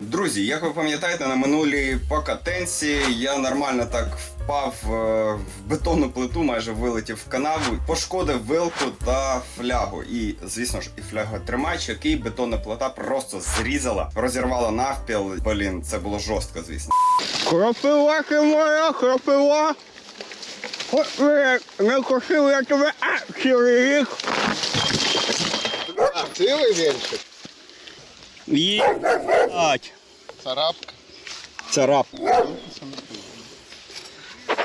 Друзі, як ви пам'ятаєте, на минулій покатенці я нормально так впав е, в бетонну плиту, майже вилетів в канаву, пошкодив вилку та флягу. І, звісно ж, і фляготримач, який бетонна плита просто зрізала, розірвала навпіл. Блін, це було жорстко, звісно. Кропила ти моя, кропила. От ви не косив я тебе, а, цілий рік. А, цілий венчик? Єбать. Царапка. Царап.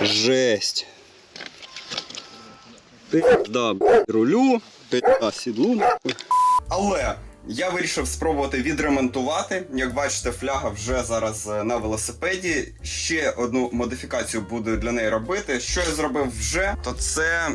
Жесть. Пизда, рулю, пизда, сідлу. Але я вирішив спробувати відремонтувати. Як бачите, фляга вже зараз е, на велосипеді. Ще одну модифікацію буду для неї робити. Що я зробив вже, то це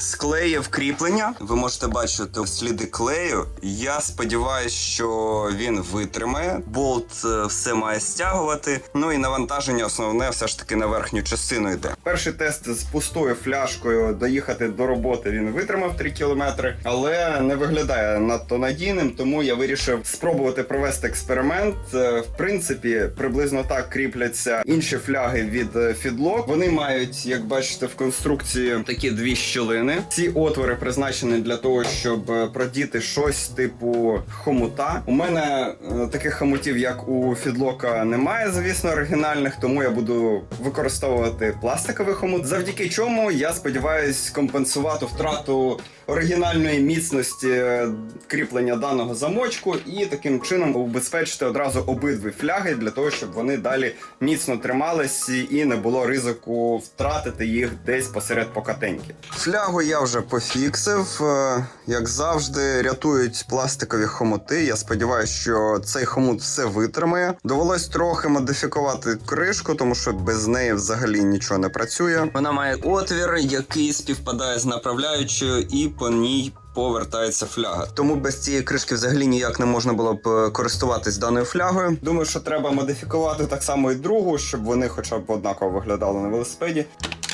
склеїв кріплення. Ви можете бачити сліди клею. Я сподіваюся, що він витримає. Болт е, все має стягувати. Ну і навантаження основне все ж таки на верхню частину йде. Перший тест з пустою фляжкою доїхати до роботи він витримав 3 кілометри, але не виглядає надто надійним, тому я вирішив спробувати провести експеримент. Е, В принципі, приблизно так кріпляться інші фляги від е, Fidlock. Вони мають, як бачите, в конструкції такі дві щілини. Ці отвори призначені для того, щоб е, продіти щось типу хомута. У мене е, таких хомутів, як у Фідлока, немає, звісно, оригінальних, тому я буду використовувати пластиковий хомут. Завдяки чому я сподіваюся компенсувати втрату оригінальної міцності е, кріплення даного замочку і таким чином убезпечити одразу обидві фляги для того, щоб вони далі міцно тримались і не було ризику втратити їх десь посеред покатеньки. Флягу я вже пофіксив. Е, Як завжди, рятують пластикові хомути. Я сподіваюся, що цей хомут все витримає. Довелось трохи модифікувати кришку, тому що без неї взагалі нічого не працює. Вона має отвір, який співпадає з направляючою, і по ній. Повертається фляга, тому без цієї кришки взагалі ніяк не можна було б е, користуватись даною флягою. Думаю, що треба модифікувати так само і другу, щоб вони хоча б однаково виглядали на велосипеді.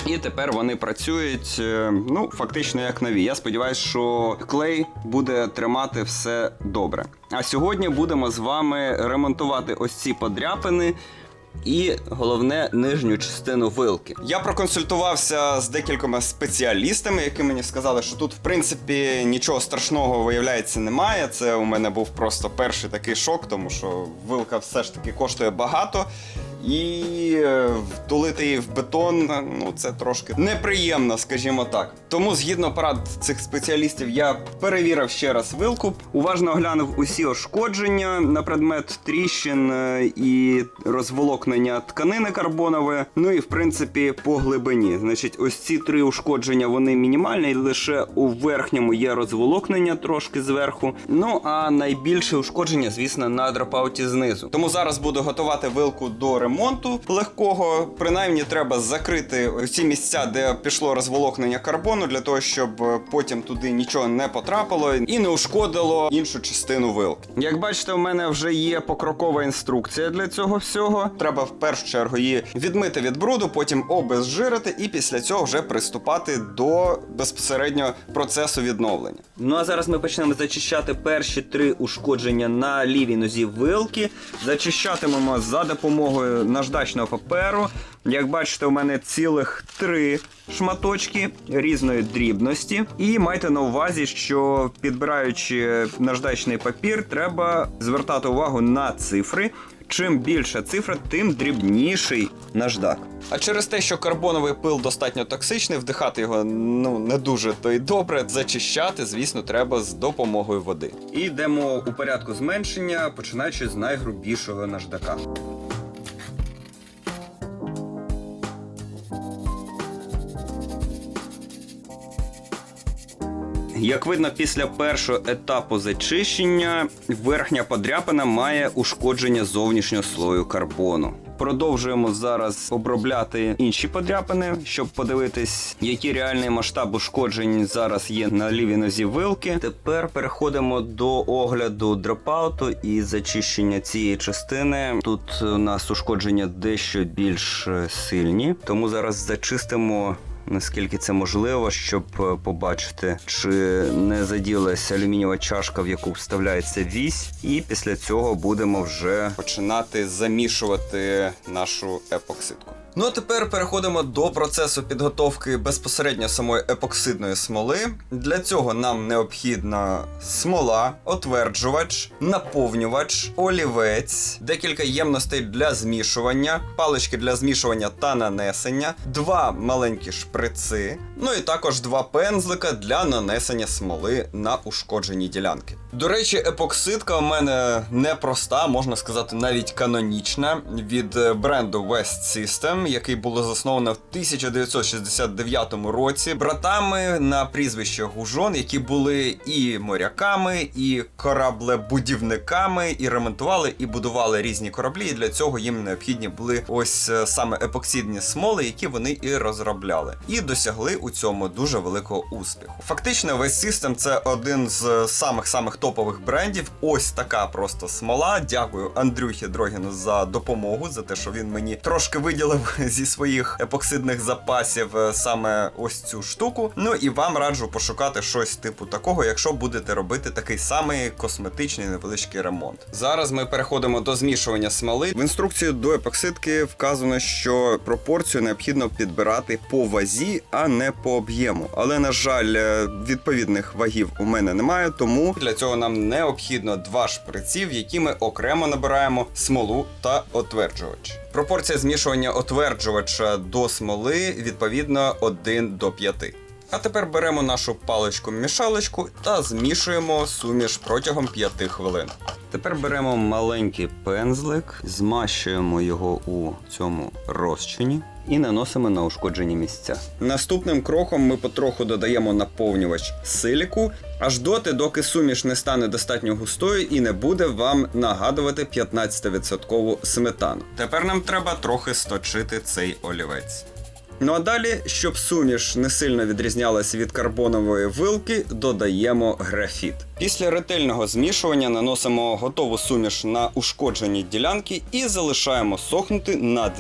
І тепер вони працюють е, ну фактично як нові. Я сподіваюся, що клей буде тримати все добре. А сьогодні будемо з вами ремонтувати ось ці подряпини. І головне нижню частину вилки. Я проконсультувався з декількома спеціалістами, які мені сказали, що тут, в принципі, нічого страшного виявляється немає. Це у мене був просто перший такий шок, тому що вилка все ж таки коштує багато. І е, втулити її в бетон, ну це трошки неприємно, скажімо так. Тому, згідно порад цих спеціалістів, я перевірив ще раз вилку, уважно оглянув усі ушкодження на предмет тріщин е, і розволокнення тканини карбонової. Ну і в принципі по глибині. Значить, ось ці три ушкодження вони мінімальні, лише у верхньому є розволокнення трошки зверху. Ну а найбільше ушкодження, звісно, на дропауті знизу. Тому зараз буду готувати вилку до ремонту легкого. Принаймні, треба закрити ці місця, де пішло розволокнення карбону, для того, щоб е, потім туди нічого не потрапило і не ушкодило іншу частину вилки. Як бачите, у мене вже є покрокова інструкція для цього всього. Треба в першу чергу її відмити від бруду, потім обезжирити, і після цього вже приступати до безпосередньо процесу відновлення. Ну а зараз ми почнемо зачищати перші три ушкодження на лівій нозі вилки. Зачищатимемо за допомогою наждачного паперу. Як бачите, у мене цілих три шматочки різної дрібності. І майте на увазі, що підбираючи наждачний папір, треба звертати увагу на цифри. Чим більша цифра, тим дрібніший наждак. А через те, що карбоновий пил достатньо токсичний, вдихати його ну не дуже то й добре. Зачищати, звісно, треба з допомогою води. І йдемо у порядку зменшення, починаючи з найгрубішого наждака. Як видно, після першого етапу зачищення верхня подряпина має ушкодження зовнішнього слою карбону. Продовжуємо зараз обробляти інші подряпини, щоб подивитись, який реальний масштаб ушкоджень зараз є на лівій нозі вилки. Тепер переходимо до огляду дропауту і зачищення цієї частини. Тут у нас ушкодження дещо більш сильні, тому зараз зачистимо наскільки це можливо, щоб е, побачити, чи не заділася алюмінієва чашка, в яку вставляється вісь. І після цього будемо вже Починати замішувати нашу епоксидку. Ну а тепер переходимо до процесу підготовки безпосередньо самої епоксидної смоли. Для цього нам необхідна смола, отверджувач, наповнювач, олівець, декілька ємностей для змішування, палички для змішування та нанесення, два маленькі шприци, ну і також два пензлика для нанесення смоли на ушкоджені ділянки. До речі, епоксидка у мене непроста, можна сказати, навіть канонічна від е, бренду West System, який було засновано в 1969 році братами на прізвище Гужон, які були і моряками, і кораблебудівниками, і ремонтували і будували різні кораблі. І для цього їм необхідні були ось е, саме епоксидні смоли, які вони і розробляли, і досягли у цьому дуже великого успіху. Фактично, весь System це один з самих самих топових брендів. Ось така просто смола. Дякую Андрюхі Дрогіну за допомогу, за те, що він мені трошки виділив зі своїх епоксидних запасів е, саме ось цю штуку. Ну і вам раджу пошукати щось типу такого, якщо будете робити такий самий косметичний невеличкий ремонт. Зараз ми переходимо до змішування смоли. В інструкції до епоксидки вказано, що пропорцію необхідно підбирати по вазі, а не по об'єму. Але на жаль, е, відповідних вагів у мене немає, тому для цього нам необхідно два шприці, в які ми окремо набираємо смолу та отверджувач. Пропорція змішування отверджувача до смоли відповідно 1 до 5. А тепер беремо нашу паличку-мішалочку та змішуємо суміш протягом 5 хвилин. Тепер беремо маленький пензлик, змащуємо його у цьому розчині і наносимо на ушкоджені місця. Наступним кроком ми потроху додаємо наповнювач силіку, аж доти, доки суміш не стане достатньо густою і не буде вам нагадувати 15% сметану. Тепер нам треба трохи сточити цей олівець. Ну а далі, щоб суміш не сильно відрізнялася від карбонової вилки, додаємо графіт. Після ретельного змішування наносимо готову суміш на ушкоджені ділянки і залишаємо сохнути на 2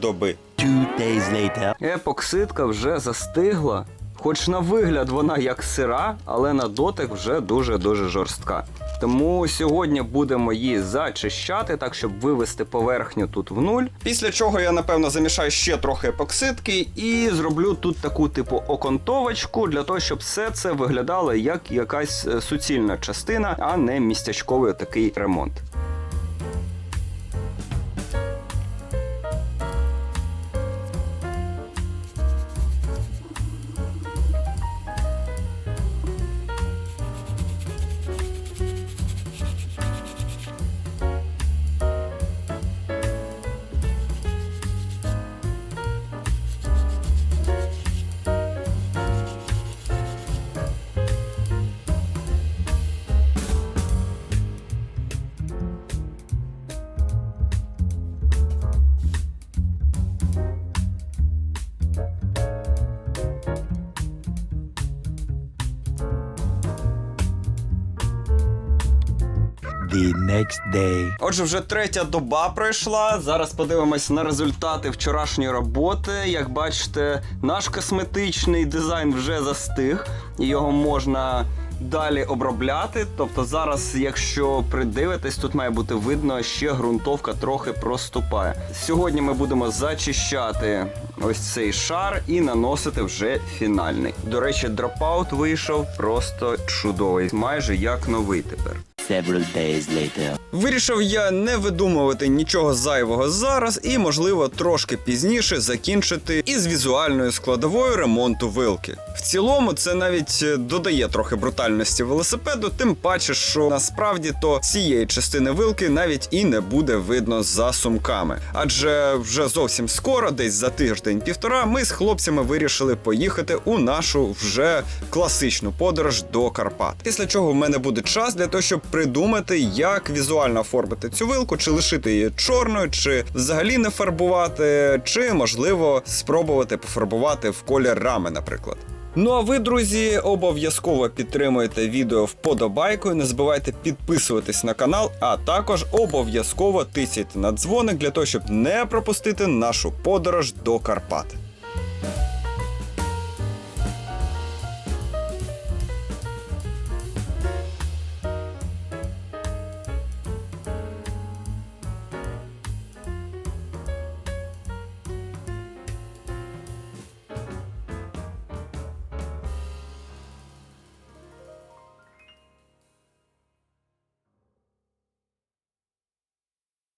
доби. Two days later. Епоксидка вже застигла. Хоч на вигляд вона як сира, але на дотик вже дуже-дуже жорстка. Тому сьогодні будемо її зачищати, так щоб вивести поверхню тут в нуль. Після чого я напевно замішаю ще трохи епоксидки І зроблю тут таку типу окантовочку для того, щоб все це виглядало як якась е, суцільна частина, а не містячковий такий ремонт. The next day. Отже, вже третя доба пройшла. Зараз подивимось на результати вчорашньої роботи. Як бачите, наш косметичний дизайн вже застиг, і його можна далі обробляти. Тобто, зараз, якщо придивитись, тут має бути видно, ще ґрунтовка трохи проступає. Сьогодні ми будемо зачищати ось цей шар і наносити вже фінальний. До речі, дропаут вийшов просто чудовий, майже як новий тепер. Several days later. Вирішив я не видумувати нічого зайвого зараз і, можливо, трошки пізніше закінчити із візуальною складовою ремонту вилки. В цілому, це навіть е, додає трохи брутальності велосипеду, тим паче, що насправді то цієї частини вилки навіть і не буде видно за сумками. Адже вже зовсім скоро, десь за тиждень-півтора, ми з хлопцями вирішили поїхати у нашу вже класичну подорож до Карпат. Після чого в мене буде час для того, щоб придумати, як візуально оформити цю вилку, чи лишити її чорною, чи взагалі не фарбувати, чи можливо спробувати пофарбувати в колір рами, наприклад. Ну а ви, друзі, обов'язково підтримуйте відео вподобайкою. Не забувайте підписуватись на канал, а також обов'язково тисяйте на дзвоник для того, щоб не пропустити нашу подорож до Карпат.